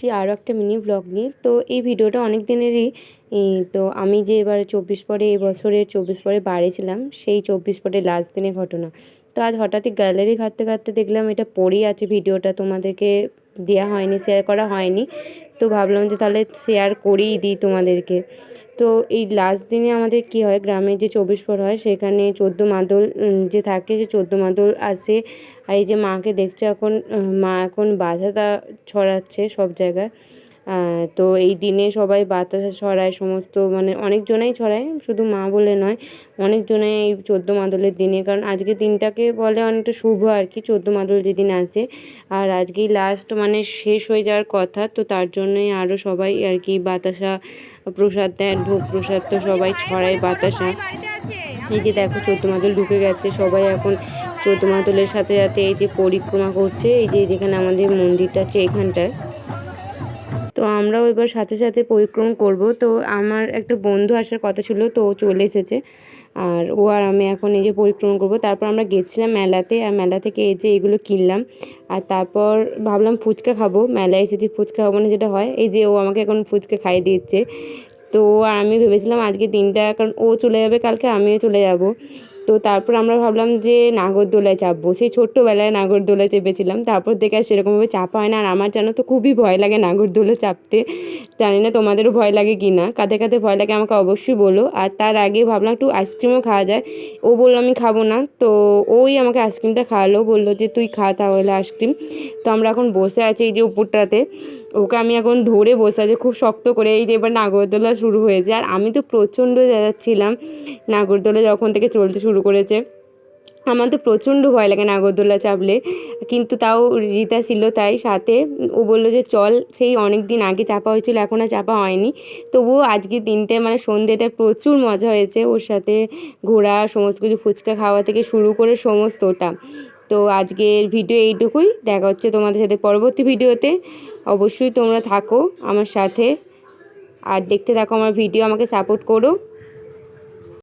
আসছি আরও একটা মিনি ব্লগ নিয়ে। তো এই ভিডিওটা অনেক দিনেরই তো আমি যে এবারে চব্বিশ পরে এবছরের চব্বিশ পরে বাড়ি ছিলাম, সেই চব্বিশ পরে লাস্ট দিনের ঘটনা। তো আজ হঠাৎই গ্যালারি ঘাটতে ঘাটতে দেখলাম এটা পড়েই আছে ভিডিওটা, তোমাদেরকে দেওয়া হয়নি শেয়ার করা হয়নি। তো ভাবলাম যে তাহলে শেয়ার করেই দিই তোমাদেরকে। তো এই লাস্ট দিনে আমাদের কি হয়? গ্রামে যে চব্বিশ পর হয়, সেখানে চোদ্দ মাদল যে থাকে সে চোদ্দ মাদল আসে। আর এই যে মাকে দেখছ এখন মা এখন বাধাটা ছড়াচ্ছে সব জায়গায়। তো এই দিনে সবাই বাতাসা ছড়ায়, সমস্ত মানে অনেকজনাই ছড়ায়, শুধু মা বলে নয়, অনেকজনাই এই চোদ্দ মাদলের দিনে। কারণ আজকে দিনটাকে বলে অনেকটা শুভ আর কি, চোদ্দ মাদল যেদিন আছে আর আজকেই লাস্ট মানে শেষ হয়ে যাওয়ার কথা, তো তার জন্যই আরও সবাই আর কি বাতাসা প্রসাদ দেয় ভোগ প্রসাদ তো সবাই ছড়ায় বাতাসা। এই যে দেখো চোদ্দ মাদল ঢুকে গেছে, সবাই এখন চোদ্দ মাদলের সাথে সাথে এই যে পরিক্রমা করছে, এই যে যেখানে আমাদের মন্দিরটা আছে এখানটায়। তো আমরাও এবার সাথে সাথে পরিক্রমা করব। তো আমার একটা বন্ধু আসার কথা ছিল, তো চলে এসেছে। আর ও আর আমি এখন এই যে পরিক্রমা করব। তারপর আমরা গেছিলাম মেলাতে, আর মেলা থেকে এই যে এগুলো কিনলাম। আর তারপর ভাবলাম ফুচকা খাব। মেলায় এসেছি, ফুচকা খাব না যেটা হয়। এই যে ও আমাকে এখন ফুচকা খাইয়ে দিচ্ছে। তো আর আমি ভেবেছিলাম আজকে দিনটা, কারণ ও চলে যাবে কালকে, আমিও চলে যাব। তো তারপর আমরা ভাবলাম যে নাগরদোলায় চাপবো। সেই ছোট্টবেলায় নাগরদোলায় চেপেছিলাম। তারপর থেকে আর সেরকমভাবে চাপা হয় না। আর আমার জানো তো খুবই ভয় লাগে নাগরদোলা চাপতে। জানি না তোমাদেরও ভয় লাগে কি না। কাঁধে কাঁধে ভয় লাগে, আমাকে অবশ্যই বলো। আর তার আগে ভাবলাম একটু আইসক্রিমও খাওয়া যায়। ও বলল, আমি খাব না। তো ওই আমাকে আইসক্রিমটা খাওয়ালো। বলল যে, তুই খা তাহলে আইসক্রিম তো আমরা এখন বসে আছি এই যে উপরটাতে। ওকে আমি এখন ধরে বসে আছি, খুব শক্ত করে। এই যে এবার নাগরদোলা শুরু হয়েছে। আর আমি তো প্রচণ্ড যাচ্ছিলাম নাগরদোলা যখন থেকে চলতে শুরু করেছে। আমার তো প্রচণ্ড ভয় লাগে নাগরদোলা চাপলে। কিন্তু তাও রিতা ছিল তাই সাথে। ও বলল যে, চল, সেই অনেক দিন আগে চাপা হয়েছিল, এখন আর চাপা হয়নি। তবুও আজকে দিনটে মানে সন্ধ্যেটা প্রচুর মজা হয়েছে ওর সাথে ঘোরা, সমস্ত কিছু ফুচকা খাওয়া থেকে শুরু করে সমস্তটা। তো আজকের ভিডিও এইটুকুই। দেখা হচ্ছে তোমাদের সাথে পরবর্তী ভিডিওতে। অবশ্যই তোমরা থাকো আমার সাথে। আর দেখতে থাকো আমার ভিডিও, আমাকে সাপোর্ট করো।